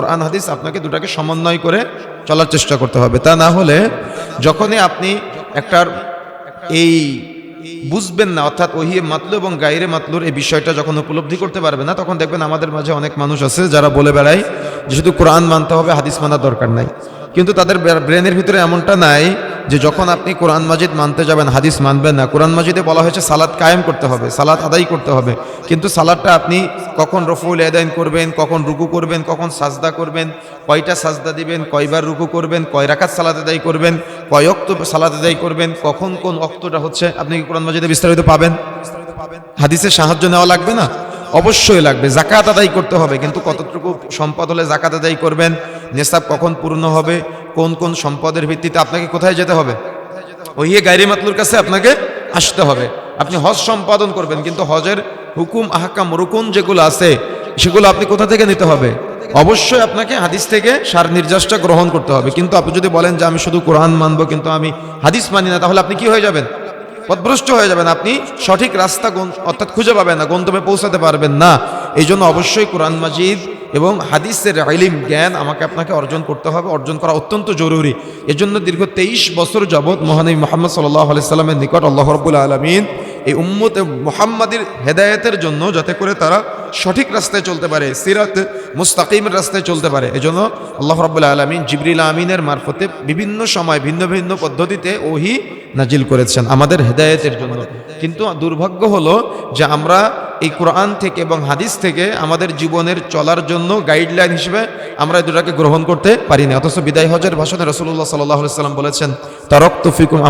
কোরআন হাদিস আপনাকে দুটাকে সমন্বয় করে চলার চেষ্টা করতে হবে। তা না হলে যখনই আপনি একটার এই বুঝবেন না, অর্থাৎ ওহিয়ে মাতলু এবং গাইরে মাতলুর এই বিষয়টা যখন উপলব্ধি করতে পারবে না, তখন দেখবেন আমাদের মাঝে অনেক মানুষ আছে যারা বলে বেড়ায় যে শুধু কোরআন মানতে হবে, হাদিস মানার দরকার নাই। কিন্তু তাদের ব্রেনের ভিতরে এমনটা নাই যে যখন আপনি কোরআন মাজিদ মানতে যাবেন, হাদিস মানবেন না, কোরআন মাজিদে বলা হয়েছে সালাদ কায়েম করতে হবে, সালাদ আদায় করতে হবে। কিন্তু সালাদটা আপনি কখন রফুল এদাইন করবেন, কখন রুকু করবেন, কখন সাজদা করবেন, কয়টা সাজদা দিবেন, কয়বার রুকু করবেন, কয় রাকাত সালাদ আদায় করবেন, কয় অক্ত সালাদ আদায় করবেন, কখন কোন অক্তটা হচ্ছে, আপনি কি কোরআন মাজিদে বিস্তারিত পাবেন? হাদিসের সাহায্য নেওয়া লাগবে না? অবশ্যই লাগবে জাকাত আদায় করতে হবে, কিন্তু কতটুকু সম্পদ হলে জাকাত আদায় করবেন, নেশাব কখন পূর্ণ হবে কোন কোন সম্পদের ভিত্তিতে আপনাকে কোথায় যেতে হবে? ওই গাইরি মাতলুর কাছে আপনাকে আসতে হবে। আপনি হজ সম্পাদন করবেন, কিন্তু হজের হুকুম, আহকাম, রুকুন যেগুলো আছে, সেগুলো আপনি কোথা থেকে নিতে হবে? অবশ্যই আপনাকে হাদিস থেকে সার নির্যাসটা গ্রহণ করতে হবে। কিন্তু আপনি যদি বলেন যে আমি শুধু কোরআন মানবো, কিন্তু আমি হাদিস মানি না, তাহলে আপনি কি হয়ে যাবেন? পথভ্রষ্ট হয়ে যাবেন। আপনি সঠিক রাস্তা অর্থাৎ খুঁজে পাবেন না, গন্তব্যে পৌঁছাতে পারবেন না। এই জন্য অবশ্যই কোরআন মাজিদ এবং হাদিসের আইলিম জ্ঞান আমাকে আপনাকে অর্জন করতে হবে, অর্জন করা অত্যন্ত জরুরি। এজন্য দীর্ঘ তেইশ বছর যাবৎ মহানবী মোহাম্মদ সাল্লাহ সাল্লামের নিকট আল্লাহ রব্বুল আলমিন এই উম্মত মোহাম্মদের হেদায়েতের জন্য যাতে করে তারা সঠিক রাস্তায় চলতে পারে, সিরাত মুস্তাকিমের রাস্তায় চলতে পারে। এজন্য আল্লাহ রব্বুল আলমিন জিবরিল আমিনের মারফতে বিভিন্ন সময় ভিন্ন ভিন্ন পদ্ধতিতে ওহি নাজিল করেছেন আমাদের হেদায়েতের জন্য। কিন্তু দুর্ভাগ্য হলো যে আমরা এই কোরআন থেকে এবং হাদিস থেকে আমাদের জীবনের চলার জন্য গাইডলাইন হিসেবে আমরা দুটাকে গ্রহণ করতে পারি না অথচ বিদায় হজের ভাষণে রসুল্লাহ সাল্লাহ সাল্লাম বলেছেন তারক তুফিকুম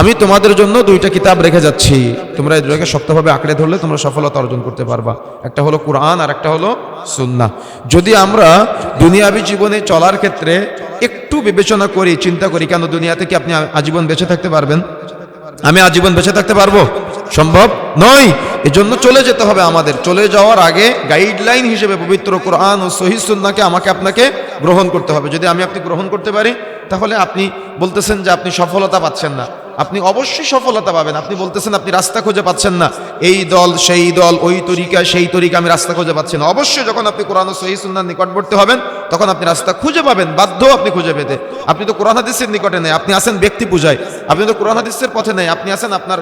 আমি তোমাদের জন্য দুইটা কিতাব রেখে যাচ্ছি। তোমরা এই দুটাকে শক্তভাবে আঁকড়ে ধরলে তোমরা সফলতা অর্জন করতে পারবা। একটা হলো কোরআন আর একটা হলো সুন্না যদি আমরা দুনিয়াবি জীবনে চলার ক্ষেত্রে একটু বিবেচনা করি, চিন্তা করি, কেন দুনিয়া থেকে আপনি আজীবন বেঁচে থাকতে পারবেন? আমি আজীবন বেঁচে থাকতে পারব? সম্ভব নয়। এজন্য চলে যেতে হবে আমাদের। চলে যাওয়ার আগে গাইডলাইন হিসেবে পবিত্র কোরআন ও সহি সুন্নাকে আমাকে আপনাকে গ্রহণ করতে হবে। যদি আমি আপনি গ্রহণ করতে পারি, তাহলে আপনি বলতেছেন যে আপনি সফলতা পাচ্ছেন না। আপনি অবশ্যই সফলতা পাবেন। আপনি বলতেছেন, আপনি রাস্তা খুঁজে পাচ্ছেন না। এই দল, সেই দল, ওই তরিকা, সেই তরিকা আমি রাস্তা খুঁজে পাচ্ছি না। অবশ্যই যখন আপনি কোরআন ও সহি সুন্নার নিকটবর্তী হবেন, তখন আপনি রাস্তা খুঁজে পাবেন। বাধ্য আপনি খুঁজে পেতে। আপনি তো কোরআন হাদিসের নিকটে নেই, আপনি আসেন ব্যক্তি পূজায়। আপনি তো কোরআন হাদিসের পথে নেই, আপনি আসেন আপনার,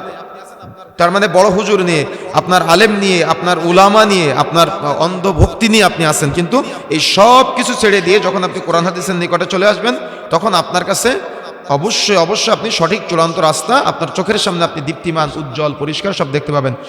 তার মানে বড় হুজুর নিয়ে, আপনার আলেম নিয়ে, আপনার উলামা নিয়ে, আপনার অন্ধভক্তি নিয়ে আপনি আসেন কিন্তু এই সব কিছু ছেড়ে দিয়ে যখন আপনি কোরআন হাদিসের নিকটে চলে আসবেন, তখন আপনার কাছে অবশ্যই অবশ্যই আপনি সঠিক চূড়ান্ত রাস্তা, আপনার চোখের সামনে আপনি দীপ্তিমান, উজ্জ্বল, পরিষ্কার সব দেখতে পাবেন।